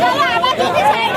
ચાલો આ બાજુથી સાઈડ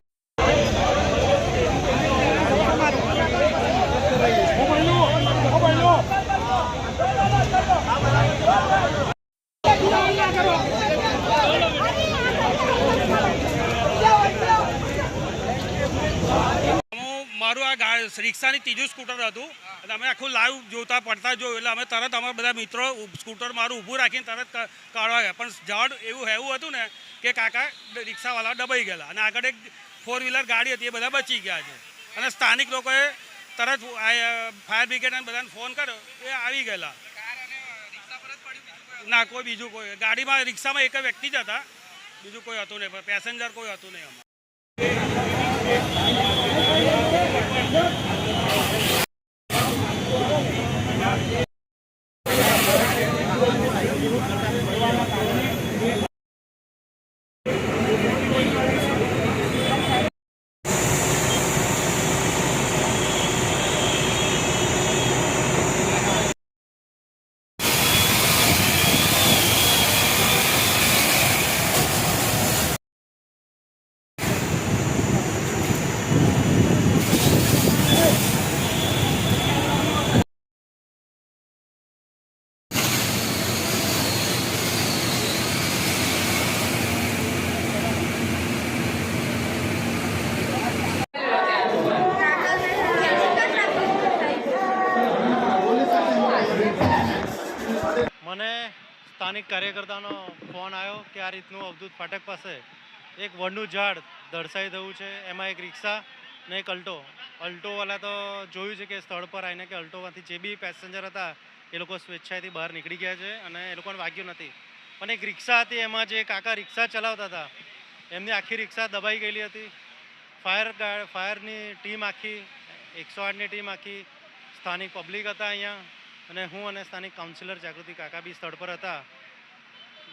રિક્ષાની ત્રીજું સ્કૂટર હતું. અને અમે આખું લાઈવ જોતા, પડતા જોયું. એટલે અમે તરત અમારા બધા મિત્રો સ્કૂટર મારું ઊભું રાખીને તરત કાઢવા ગયા. પણ ઝાડ એવું હેવું હતું ને કે કાકા રિક્ષાવાળા દબાઈ ગયેલા. અને આગળ એક ફોર વ્હીલર ગાડી હતી, એ બધા બચી ગયા છે. અને સ્થાનિક લોકોએ તરત ફાયર બ્રિગેડ અને બધાને ફોન કર્યો. એ આવી ગયેલા. ના, કોઈ બીજું કોઈ. ગાડીમાં, રિક્ષામાં એક વ્યક્તિ જ હતા. બીજું કોઈ હતું નહીં પેસેન્જર કોઈ હતું નહીં આમાં મને સ્થાનિક કાર્યકર્તાનો ફોન આવ્યો કે આ રીતનું અવધૂત ફાટક પાસે એક વડનું ઝાડ દર્શાવી થયું છે. એમાં એક રિક્ષા ને એક અલ્ટો. અલ્ટોવાલા તો જોયું છે કે સ્થળ પર આવીને કે અલ્ટોમાંથી જે બી પેસેન્જર હતા એ લોકો સ્વેચ્છાએથી બહાર નીકળી ગયા છે અને એ લોકોને વાગ્યું નથી. પણ એક રિક્ષા હતી, એમાં જે કાકા રિક્ષા ચલાવતા હતા, એમની આખી રિક્ષા દબાઈ ગયેલી હતી. ફાયર ફાયરની ટીમ આખી, એકસો આઠની ટીમ આખી, સ્થાનિક પબ્લિક હતા અહીંયા. અને હું અને સ્થાનિક કાઉન્સિલર જાગૃતિ કાકા બી સ્થળ પર હતા.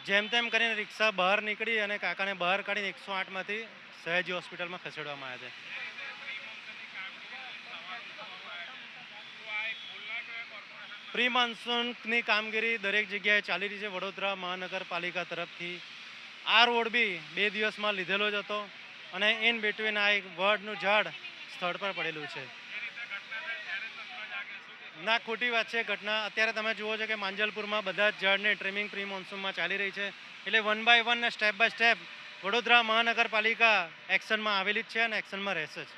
જેમ તેમ કરીને રિક્ષા બહાર નીકળી અને કાકાને બહાર કાઢીને એકસો આઠમાંથી સહેજી હોસ્પિટલમાં ખસેડવામાં આવ્યા છે. પ્રી મોન્સૂનની કામગીરી દરેક જગ્યાએ ચાલી રહી છે. વડોદરા મહાનગરપાલિકા તરફથી આ રોડ બી બે દિવસમાં લીધેલો જ હતો અને ઇન બિટવીન આ એક વડનું ઝાડ સ્થળ પર પડેલું છે. ના, ખોટી વાત છે. ઘટના અત્યારે તમે જુઓ છો કે માંજલપુરમાં બધા જ ઝાડને ટ્રીમિંગ પ્રી મોન્સૂનમાં ચાલી રહી છે. એટલે વન બાય વન ને સ્ટેપ બાય સ્ટેપ વડોદરા મહાનગરપાલિકા એક્શનમાં આવેલી જ છે અને એક્શનમાં રહેશે જ.